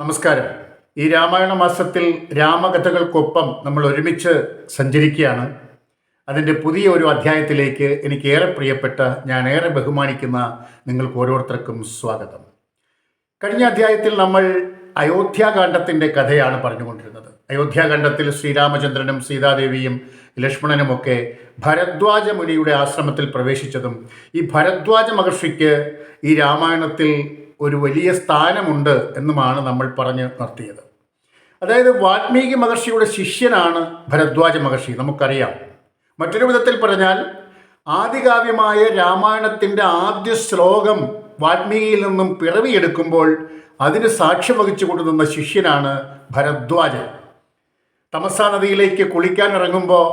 നമസ്കാരം. ഈ രാമായണ മാസത്തിൽ രാമകഥകൾക്കൊപ്പം നമ്മൾ ഒരുമിച്ച് സഞ്ചരിക്കുകയാണ്. അതിന്റെ പുതിയ ഒരു അധ്യായത്തിലേക്ക് എനിക്ക് ഏറെ പ്രിയപ്പെട്ട ഞാൻ ഏറെ ബഹുമാനിക്കുന്ന നിങ്ങൾക്ക് ഓരോരുത്തർക്കും സ്വാഗതം. കഴിഞ്ഞ അധ്യായത്തിൽ നമ്മൾ അയോധ്യാകാന്ഡത്തിന്റെ കഥയാണ് പറഞ്ഞുകൊണ്ടിരുന്നത്. അയോധ്യാകാന്ഡത്തിൽ ശ്രീരാമചന്ദ്രനും സീതാദേവിയും ലക്ഷ്മണനുമൊക്കെ ഭരദ്വാജ മുനിയുടെ ആശ്രമത്തിൽ പ്രവേശിച്ചതും ഈ ഭരദ്വാജ മഹർഷിക്ക് ഈ രാമായണത്തിൽ ഒരു വലിയ സ്ഥാനമുണ്ട് എന്നുമാണ് നമ്മൾ പറഞ്ഞ് നിർത്തിയത്. അതായത് വാൽമീകി മഹർഷിയുടെ ശിഷ്യനാണ് ഭരദ്വാജ മഹർഷി നമുക്കറിയാം. മറ്റൊരു വിധത്തിൽ പറഞ്ഞാൽ ആദികാവ്യമായ രാമായണത്തിന്റെ ആദ്യ ശ്ലോകം വാൽമീകിയിൽ നിന്നും പിറവിയെടുക്കുമ്പോൾ അതിന് സാക്ഷ്യം വഹിച്ചു കൊണ്ടുനിന്ന ശിഷ്യനാണ് ഭരദ്വാജ. തമസാ നദിയിലേക്ക് കുളിക്കാൻ ഇറങ്ങുമ്പോൾ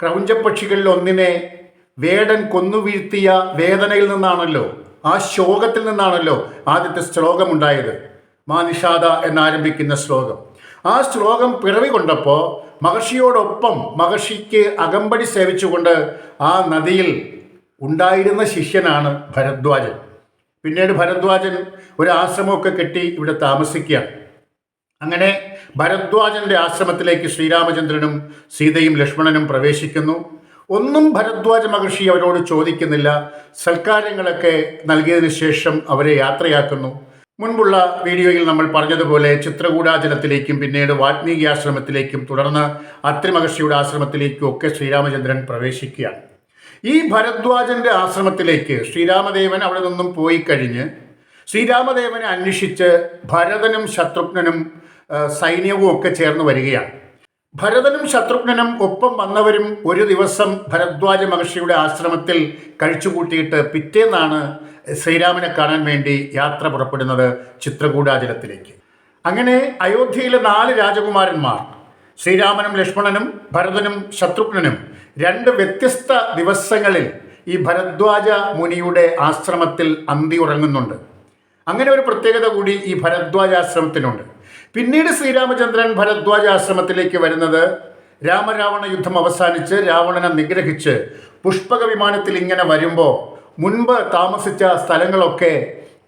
ക്രൗഞ്ചപ്പക്ഷികളിൽ ഒന്നിനെ വേടൻ കൊന്നു വീഴ്ത്തിയ വേദനയിൽ നിന്നാണല്ലോ ആ ശോകത്തിൽ നിന്നാണല്ലോ ആദ്യത്തെ ശ്ലോകമുണ്ടായത്. മാനിഷാദ എന്നാരംഭിക്കുന്ന ശ്ലോകം. ആ ശ്ലോകം പിറവി കൊണ്ടപ്പോൾ മഹർഷിയോടൊപ്പം മഹർഷിക്ക് അകമ്പടി സേവിച്ചുകൊണ്ട് ആ നദിയിൽ ഉണ്ടായിരുന്ന ശിഷ്യനാണ് ഭരദ്വാജൻ. പിന്നീട് ഭരദ്വാജൻ ഒരു ആശ്രമമൊക്കെ കെട്ടി ഇവിടെ താമസിക്കുകയാണ് അങ്ങനെ ഭരദ്വാജന്റെ ആശ്രമത്തിലേക്ക് ശ്രീരാമചന്ദ്രനും സീതയും ലക്ഷ്മണനും പ്രവേശിക്കുന്നു. ഒന്നും ഭരദ്വാജ മഹർഷി അവരോട് ചോദിക്കുന്നില്ല. സൽക്കാരങ്ങളൊക്കെ നൽകിയതിന് ശേഷം അവരെ യാത്രയാക്കുന്നു. മുൻപുള്ള വീഡിയോയിൽ നമ്മൾ പറഞ്ഞതുപോലെ ചിത്രകൂടാചലത്തിലേക്കും പിന്നീട് വാത്മീകി ആശ്രമത്തിലേക്കും തുടർന്ന് അത്രി മഹർഷിയുടെ ആശ്രമത്തിലേക്കും ഒക്കെ ശ്രീരാമചന്ദ്രൻ പ്രവേശിക്കുകയാണ്. ഈ ഭരദ്വാജന്റെ ആശ്രമത്തിലേക്ക് ശ്രീരാമദേവൻ അവിടെ നിന്നും പോയി കഴിഞ്ഞ് ശ്രീരാമദേവനെ അന്വേഷിച്ച് ഭരതനും ശത്രുഘ്നനും സൈന്യവും ഒക്കെ ചേർന്ന് വരികയാണ്. ഭരതനും ശത്രുഘ്നനും ഒപ്പം വന്നവരും ഒരു ദിവസം ഭരദ്വാജ മഹർഷിയുടെ ആശ്രമത്തിൽ കഴിച്ചുകൂട്ടിയിട്ട് പിറ്റേന്നാണ് ശ്രീരാമനെ കാണാൻ വേണ്ടി യാത്ര പുറപ്പെടുന്നത് ചിത്രകൂടാചലത്തിലേക്ക്. അങ്ങനെ അയോധ്യയിലെ നാല് രാജകുമാരന്മാർ ശ്രീരാമനും ലക്ഷ്മണനും ഭരതനും ശത്രുഘ്നനും രണ്ട് വ്യത്യസ്ത ദിവസങ്ങളിൽ ഈ ഭരദ്വാജ മുനിയുടെ ആശ്രമത്തിൽ അന്തി ഉറങ്ങുന്നുണ്ട്. അങ്ങനെ ഒരു പ്രത്യേകത കൂടി ഈ ഭരദ്വാജാശ്രമത്തിനുണ്ട്. പിന്നീട് ശ്രീരാമചന്ദ്രൻ ഭരദ്വാജ ആശ്രമത്തിലേക്ക് വരുന്നത് രാമരാവണ യുദ്ധം അവസാനിച്ച് രാവണനെ നിഗ്രഹിച്ച് പുഷ്പക വിമാനത്തിൽ ഇങ്ങനെ വരുമ്പോൾ മുൻപ് താമസിച്ച സ്ഥലങ്ങളൊക്കെ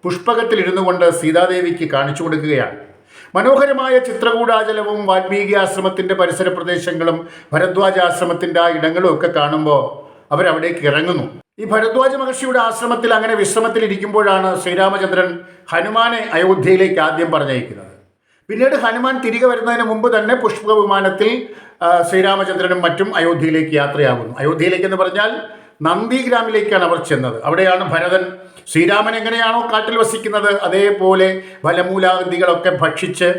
പുഷ്പകത്തിൽ ഇരുന്നു കൊണ്ട് സീതാദേവിക്ക് കാണിച്ചു കൊടുക്കുകയാണ്. മനോഹരമായ ചിത്രകൂടാചലവും വാൽമീകി ആശ്രമത്തിന്റെ പരിസര പ്രദേശങ്ങളും ഭരദ്വാജ ആശ്രമത്തിന്റെ ആ ഇടങ്ങളും ഒക്കെ കാണുമ്പോൾ അവരവിടേക്ക് ഇറങ്ങുന്നു. ഈ ഭരദ്വാജ മഹർഷിയുടെ ആശ്രമത്തിൽ അങ്ങനെ വിശ്രമത്തിൽ ഇരിക്കുമ്പോഴാണ് ശ്രീരാമചന്ദ്രൻ ഹനുമാനെ അയോധ്യയിലേക്ക് ആദ്യം പറഞ്ഞയക്കുന്നത്. പിന്നീട് ഹനുമാൻ തിരികെ വരുന്നതിന് മുമ്പ് തന്നെ പുഷ്പവിമാനത്തിൽ ശ്രീരാമചന്ദ്രനും മറ്റും അയോധ്യയിലേക്ക് യാത്രയാകുന്നു. അയോധ്യയിലേക്ക് എന്ന് പറഞ്ഞാൽ നന്ദിഗ്രാമിലേക്കാണ് അവർ ചെന്നത്. അവിടെയാണ് ഭരതൻ ശ്രീരാമൻ എങ്ങനെയാണോ കാട്ടിൽ വസിക്കുന്നത് അതേപോലെ ഫലമൂലാഗതികളൊക്കെ ഭക്ഷിച്ച്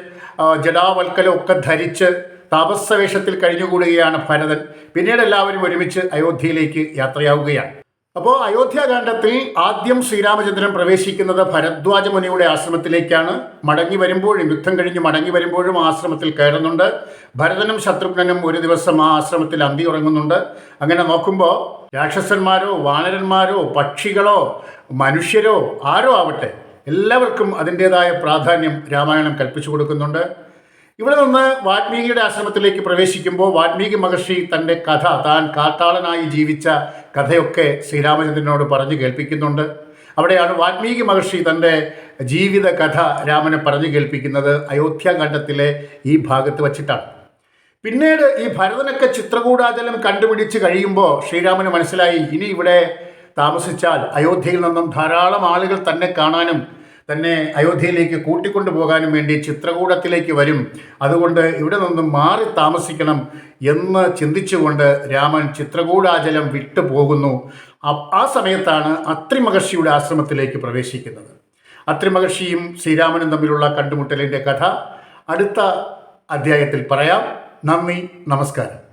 ജടാവൽക്കലമൊക്കെ ധരിച്ച് താപസവേഷത്തിൽ കഴിഞ്ഞുകൂടുകയാണ് ഭരതൻ. പിന്നീട് എല്ലാവരും ഒരുമിച്ച് അയോധ്യയിലേക്ക് യാത്രയാവുകയാണ്. അപ്പോൾ അയോധ്യാകാന്ഡത്തിൽ ആദ്യം ശ്രീരാമചന്ദ്രൻ പ്രവേശിക്കുന്നത് ഭരദ്വാജ മുനിയുടെ ആശ്രമത്തിലേക്കാണ്. മടങ്ങി വരുമ്പോഴും യുദ്ധം കഴിഞ്ഞ് മടങ്ങി വരുമ്പോഴും ആശ്രമത്തിൽ കയറുന്നുണ്ട്. ഭരതനും ശത്രുഘ്നനും ഒരു ദിവസം ആ ആശ്രമത്തിൽ അന്തി ഉറങ്ങുന്നുണ്ട്. അങ്ങനെ നോക്കുമ്പോൾ രാക്ഷസന്മാരോ വാനരന്മാരോ പക്ഷികളോ മനുഷ്യരോ ആരോ ആവട്ടെ എല്ലാവർക്കും അതിന്റേതായ പ്രാധാന്യം രാമായണം കൽപ്പിച്ചു കൊടുക്കുന്നുണ്ട്. ഇവിടെ നിന്ന് വാൽമീകിയുടെ ആശ്രമത്തിലേക്ക് പ്രവേശിക്കുമ്പോൾ വാൽമീകി മഹർഷി തന്റെ കഥ താൻ കാട്ടാളനായി ജീവിച്ച കഥയൊക്കെ ശ്രീരാമചന്ദ്രനോട് പറഞ്ഞു കേൾപ്പിക്കുന്നുണ്ട്. അവിടെയാണ് വാൽമീകി മഹർഷി തന്റെ ജീവിത കഥ രാമനെ പറഞ്ഞു കേൾപ്പിക്കുന്നത് അയോധ്യാഖണ്ഡത്തിലെ ഈ ഭാഗത്ത് വച്ചിട്ടാണ്. പിന്നീട് ഈ ഭരതനൊക്കെ ചിത്രകൂടാചലം കണ്ടുപിടിച്ച് കഴിയുമ്പോൾ ശ്രീരാമന് മനസ്സിലായി ഇനി ഇവിടെ താമസിച്ചാൽ അയോധ്യയിൽ നിന്നും ധാരാളം ആളുകൾ തന്നെ കാണാനും തന്നെ അയോധ്യയിലേക്ക് കൂട്ടിക്കൊണ്ടു പോകാനും വേണ്ടി ചിത്രകൂടത്തിലേക്ക് വരും. അതുകൊണ്ട് ഇവിടെ നിന്നും മാറി താമസിക്കണം എന്ന് ചിന്തിച്ചുകൊണ്ട് രാമൻ ചിത്രകൂടാചലം വിട്ടു പോകുന്നു. ആ- ആ സമയത്താണ് അത്രിമഹർഷിയുടെ ആശ്രമത്തിലേക്ക് പ്രവേശിക്കുന്നത്. അത്രിമഹർഷിയും ശ്രീരാമനും തമ്മിലുള്ള കണ്ടുമുട്ടലിന്റെ കഥ അടുത്ത അധ്യായത്തിൽ പറയാം. നന്ദി നമസ്കാരം.